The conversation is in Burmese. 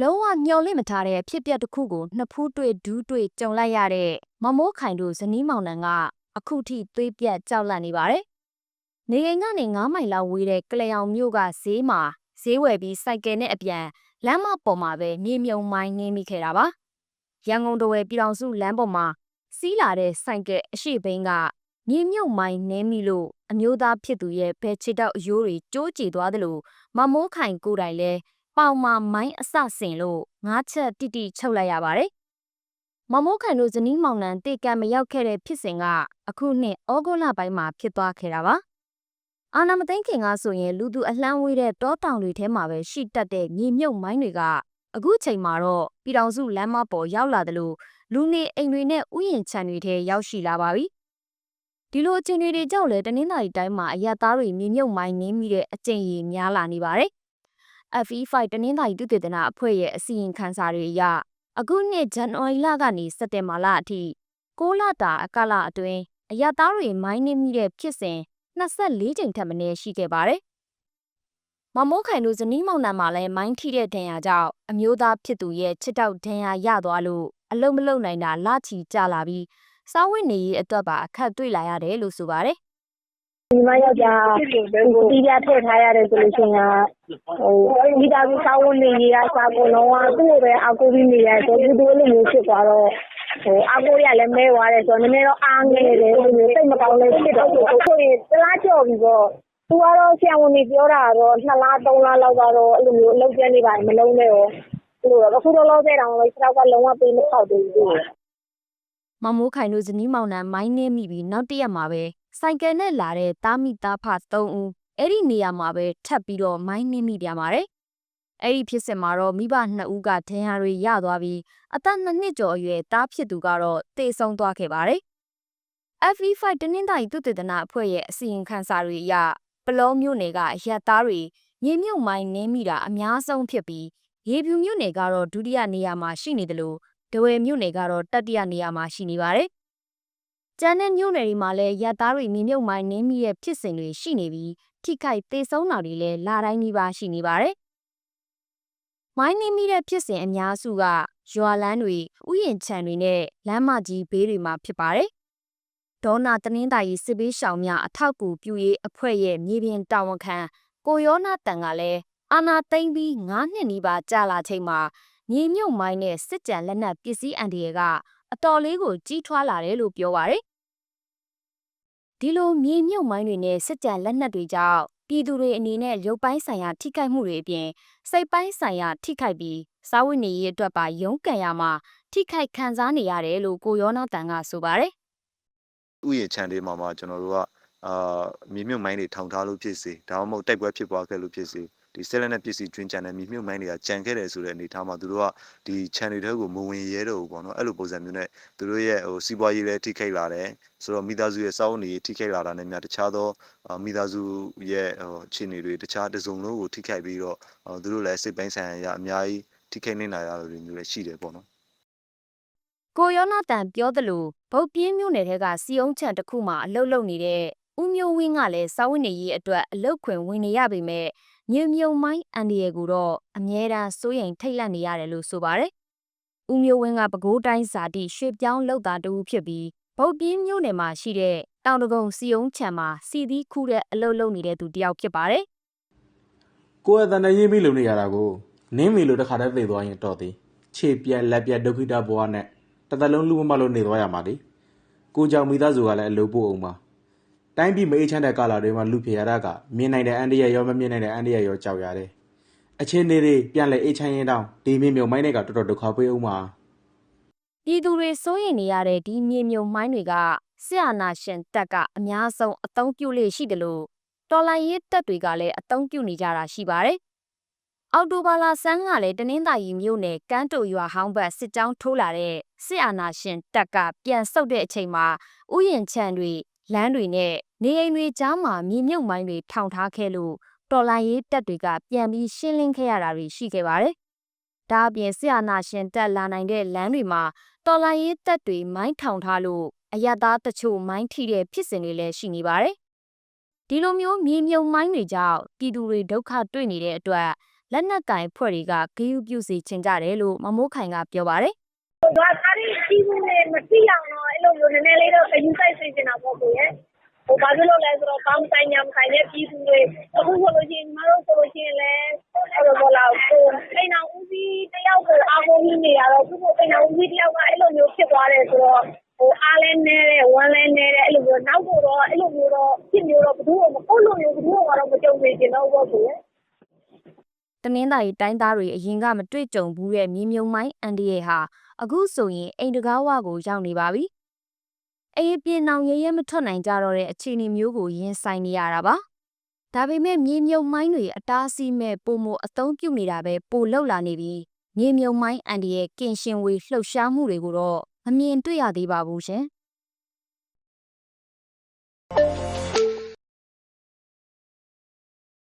လုံးဝမျော်လင့်မထားတဲ့အဖြစ်အပျက်တစ်ခုကိုနှစ်ဖူးတွေ့ဒူးတွေ့ကြုံလိုက်ရတဲ့မမိုးခိုင်တို့ဇနီးမောင်နှံကအခုထိသွေးပြတ်ကြောက်လန့်နေပါတယ်။နေအိမ်ကနေ9မိုင်လောက်ဝေးတဲ့ကလျောင်မြို့ကဈေးမှာဈေးဝယ်ပြီးစိုက်ကယ်နဲ့အပြန်လမ်းမပေါ်မှာပဲမြေမြုံမိုင်းနင်းမိခဲ့တာပါ။ရန်ကုန်တဝယ်ပြည်တော်စုလမ်းပေါ်မှာစီးလာတဲ့စိုက်ကယ်အရှိဘိန်းကမြေမြုံမိုင်းနင်းမိလို့အမျိုးသားဖြစ်သူရဲ့ဘဲချစ်တောက်အယိုးတွေကျိုးကျသွားသလိုမမိုးခိုင်ကိုယ်တိုင်လည်း ပေါင်မှာမိုင်းအစဆင်လို့ငါးချက်တိတိချုပ်လိုက်ရပါတယ်။မမိုးခိုင်တို့ဇနီးမောင်နှံတေကံမရောက်ခဲ့တဲ့ဖြစ်စဉ်ကအခုနှစ်ဩဂုတ်လပိုင်းမှာဖြစ်သွားခဲ့တာပါ။အာနာမသိန်းခင်ကဆိုရင်လူသူအလှမ်းဝေးတဲ့တောတောင်တွေထဲမှာပဲရှိတတ်တဲ့မြေမြုပ်မိုင်းတွေကအခုချိန်မှာတော့ပြည်တော်စုလမ်းမပေါ်ရောက်လာတယ်လို့လူနေအိမ်တွေနဲ့ဥယျာဉ်ခြံတွေထဲရောက်ရှိလာပါပြီ။ဒီလိုအခြေအနေတွေကြောင့်လည်းတနင်္လာရီတိုင်းမှာအရက်သားတွေမြေမြုပ်မိုင်းနင်းမိတဲ့အကျင့်ရများလာနေပါတယ်။ FE5 တနင်္သာရီသုတေသနအဖွဲ့ရဲ့အစီရင်ခံစာတွေအရအခုနှစ်ဇန်နဝါရီလကနေစက်တင်ဘာလအထိ6လတာအကလအတွင်းအရသားတွေမိုင်းနှင်းမိတဲ့ဖြစ်စဉ်24ကြိမ်ထက်မနည်းရှိခဲ့ပါတယ်။မမိုးခိုင်တို့ဇနီးမောင်နှံမှာလည်းမိုင်းထိတဲ့ဒဏ်ရာကြောင့်အမျိုးသားဖြစ်သူရဲ့ချစ်တောက်ဒဏ်ရာရသွားလို့အလုံးမလုံးနိုင်တာလချီကြလာပြီးစားဝတ်နေရေးအတွက်ပါအခက်တွေ့လာရတယ်လို့ဆိုပါတယ် ဒီမယောက်ျားဟိုတီးပြထည့်ထားရတယ်ဆိုလို့ရှိရင်ဟိုမိသားစုစာဝန်နေရစာကုန်လုံးကသူ့ကိုပဲအကူပြီးနေရဆိုသူတို့လိုမျိုးဖြစ်သွားတော့ဟိုအကူရလည်းမဲသွားတယ်ဆိုတော့နည်းနည်းတော့အားငယ်တယ်ဟိုမျိုးစိတ်မကောင်းလည်းဖြစ်တော့ဆိုရင်တလားကြော်ပြီးတော့သူကတော့ဆရာဝန်ကြီးပြောတာတော့2လ3လလောက်ကတော့အဲ့လိုမျိုးအလုပ်ကျန်းနေပါမလုံးနဲ့ရောအဲ့လိုတော့အခုတော့လောဆယ်တောင်လည်းခြေထောက်ကလုံးဝပေးမထောက်သေးဘူး။မမိုးခိုင်တို့ဇနီးမောင်နှံမိုင်းနှင်းမိပြီးနောက်တစ်ရက်မှာပဲ စိုက်ကယ်နဲ့လာတဲ့တာမိသားဖ3ဦးအဲ့ဒီနေရာမှာပဲထပ်ပြီးတော့မိုင်းနှင်းမိပြန်ပါတယ်။အဲ့ဒီဖြစ်စဉ်မှာတော့မိဘနှစ်ဦးကဒဏ်ရာတွေရသွားပြီးအသက်နှစ်နှစ်ကျော်အရွယ်သားဖြစ်သူကတော့တေဆုံးသွားခဲ့ပါတယ်။ FE5 တနင်္သာရီသုတေသနအဖွဲ့ရဲ့အစီရင်ခံစာတွေအရပလောမျိုးနယ်ကအရက်သားတွေမြေမြုပ်မိုင်းနင်းမိတာအများဆုံးဖြစ်ပြီးရေပြူမြို့နယ်ကတော့ဒုတိယနေရာမှာရှိနေတယ်လို့ဒဝယ်မြို့နယ်ကတော့တတိယနေရာမှာရှိနေပါတယ်။ ကျန်တဲ့မြို့နယ်တွေမှာလည်းရက်သားတွေမြေမြုပ်မိုင်းနင်းမိတဲ့ဖြစ်စဉ်တွေရှိနေပြီးထိခိုက်သေဆုံးတာတွေလည်းလာတိုင်းနှီးပါရှိနေပါတယ်။မိုင်းနင်းမိတဲ့ဖြစ်စဉ်အများစုကရွာလန်းတွေဥယျာဉ်ခြံတွေနဲ့လမ်းမကြီးဘေးတွေမှာဖြစ်ပါတယ်။ဒေါနာတနင်္သာရီစစ်ဘေးရှောင်များအထောက်အကူပြုရေးအဖွဲ့ရဲ့မြေပြင်တာဝန်ခံကိုယောနာတန်ကလည်းအာနာသိမ့်ပြီး9နှစ်နီးပါးကြာလာချိန်မှာမြေမြုပ်မိုင်းနဲ့စစ်ကြံလက်နက်ပစ္စည်းအန်ဒီရက အတော်လေးကိုကြီးထွားလာတယ်လို့ပြောပါရယ်ဒီလိုမြေမြုပ်မိုင်းတွေနဲ့စစ်ကြံလက်နက်တွေကြောင့်ပြည်သူတွေအနေနဲ့ရုပ်ပိုင်းဆိုင်ရာထိခိုက်မှုတွေအပြင်စိတ်ပိုင်းဆိုင်ရာထိခိုက်ပြီးစားဝတ်နေရေးအတွက်ပါရုန်းကန်ရမှာထိခိုက်ခံစားနေရတယ်လို့ကိုရောနာတန်ကဆိုပါတယ်ဥယျာဉ်ခြံတွေမှာမှကျွန်တော်တို့ကအာမြေမြုပ်မိုင်းတွေထောင်ထားလို့ဖြစ်စေဒါမှမဟုတ်တိုက်ပွဲဖြစ်ပွားခဲ့လို့ဖြစ်စေ ဒီဆက်လက်နဲ့ပစ္စည်းတွင်ကြံတဲ့မြေမြုပ်မိုင်းတွေကကြံခဲ့တယ်ဆိုတဲ့အနေအထားမှာသူတို့ကဒီခြံတွေထဲကိုမဝင်ရဲတော့ဘူးပေါ့နော်အဲ့လိုပုံစံမျိုးနဲ့သူတို့ရဲ့ဟိုစီးပွားရေးလည်းထိခိုက်လာတယ်ဆိုတော့မိသားစုရဲ့စောင်းနေထိခိုက်လာတာနဲ့များတခြားသောအာမိသားစုရဲ့ဟိုအခြေအနေတွေတခြားတစုံလုံးကိုထိခိုက်ပြီးတော့ဟိုသူတို့လည်းစိတ်ပိုင်းဆိုင်ရာအများကြီးထိခိုက်နေလာရတာတွေမျိုးလည်းရှိတယ်ပေါ့နော်ကိုရောနာတန်ပြောသလိုဗုတ်ပြင်းမြို့နယ်ထဲကစီယုံချံတစ်ခုမှာအလုတ်လုတ်နေတဲ့ဦးမျိုးဝင်းကလည်းစာဝတ်နေရေးအတွက်အလုတ်ခွင်ဝင်နေရပေမဲ့ မြေမြုံမိုင်းအန်ဒီရကိုတော့အမြဲတမ်းစိုးရိမ်ထိတ်လန့်နေရတယ်လို့ဆိုပါတယ်။ဦးမျိုးဝင်းကပဲခူးတိုင်းဇာတိရွှေပြောင်းလောက်သားတူဖြစ်ပြီးဗုတ်ပြင်းမြို့နယ်မှာရှိတဲ့တောင်တကုံစီယုံချံမှာစီသီးခူးတဲ့အလုတ်လုတ်နေတဲ့သူတယောက်ဖြစ်ပါတယ်ကိုယ့်အတန်နဲ့ရေးမိလို့နေရတာကိုနင်းမီလို့တခါတည်းသိသွားရင်တော့သည်ခြေပြက်လက်ပြက်ဒုက္ခိတဘဝနဲ့တစ်သက်လုံးလူမမလို့နေသွားရမှာလေကိုကြောင့်မိသားစုကလည်းအလုပ်ပို့အောင်ပါ တိုင်းပြည်မအေးချမ်းတဲ့ကာလတွေမှာလူဖြေရတာကမြင်နိုင်တဲ့အန်ဒီရရောမမြင်နိုင်တဲ့အန်ဒီရရောကြောက်ရတယ်အချင်းတွေတွေပြန်လဲအေးချမ်းရင်တောင်ဒီမြင်မြုံမိုင်းတွေကတော်တော်ဒုက္ခပေးအောင်ပါ။ပြည်သူတွေစိုးရိမ်နေရတဲ့ဒီမြေမြုံမိုင်းတွေကဆရာနာရှင်တက်ကအများဆုံးအသုံးပြုလေရှိတယ်လို့တော်လိုင်းရေးတက်တွေကလည်းအသုံးပြုနေကြတာရှိပါတယ်။အော်တိုဘာလာဆန်းကလည်းတနင်္သာရီမြို့နယ်ကန်းတိုရွာဟောင်းဘက်စစ်ကြောင်းထိုးလာတဲ့ဆရာနာရှင်တက်ကပြန်ဆုတ်တဲ့အချိန်မှာဥယျာဉ်ခြံတွေလမ်းတွေနဲ့ နေအိမ်တွေကြားမှာမြေမြုပ်မိုင်းတွေထောင်ထားခဲ့လို့တော်လိုင်းရေးတက်တွေကပြန်ပြီးရှင်းလင်းခဲ့ရတာတွေရှိခဲ့ပါတယ်။ဒါအပြင်ဆရာနာရှင်တက်လာနိုင်တဲ့လမ်းတွေမှာတော်လိုင်းရေးတက်တွေမိုင်းထောင်ထားလို့အရသားတချို့မိုင်းထိတဲ့ဖြစ်စဉ်တွေလည်းရှိနေပါတယ်။ဒီလိုမျိုးမြေမြုပ်မိုင်းတွေကြောင့်ပြည်သူတွေဒုက္ခတွေ့နေတဲ့အတွက်လက်နက်ကင်ဖွဲ့တွေကဂယုပြုစီချင်ကြတယ်လို့မမိုးခိုင်ကပြောပါတယ်။ဘာသာရေးကြီးမှုနဲ့မသိအောင်တော့အဲ့လိုမျိုးနည်းနည်းလေးတော့အယူဆိုင်စေချင်တာပေါ့ကိုရဲ့။ဟို ဘာဖြစ်လို့လဲဆိုတော့ကောင်းဆိုင်ညာမဆိုင်တဲ့ ပြည်သူတွေ အခုဆိုလို့ရှိရင် ညီမတို့ဆိုလို့ရှိရင်လည်းအဲ့လိုပေါ့လားကိုအိမ်အောင်ဦးစီးတယောက်ကို အားကိုးပြီးနေရတော့ သူ့ကို အိမ်အောင်ဦးစီးတယောက်က အဲ့လိုမျိုးဖြစ်သွားတယ်ဆိုတော့ဟိုအားလဲနေတယ် ဝမ်းလဲနေတယ် အဲ့လိုမျိုး နောက်ကိုတော့ အဲ့လိုမျိုးတော့ဖြစ်မျိုးတော့ဘယ်သူမှမဟုတ်လို့မျိုး ဘယ်သူမှတော့ မကြုံစေချင်တော့ဘူးကိုရဲ့တနင်္သာရီတိုင်းသားတွေ အရင်က မတွေ့ကြုံဘူးတဲ့ မြေမြုံမိုင်းအန်ဒီရဲ့ဟာ အခုဆိုရင် အိမ်တကားဝကို ရောက်နေပါပြီ။ အေးပြင်းအောင်ရဲရဲမထွက်နိုင်ကြတော့တဲ့အခြေအနေမျိုးကိုရင်ဆိုင်နေရတာပါ။ဒါပေမဲ့မြေမြုံမိုင်းတွေအတားအဆီးမဲ့ပုံမအသုံးပြုနေတာပဲပိုလောက်လာနေပြီးမြေမြုံမိုင်းအန်ဒီရဲ့ကင်ရှင်ဝေလှုပ်ရှားမှုတွေကိုတော့မမြင်တွေ့ရသေးပါဘူးရှင်။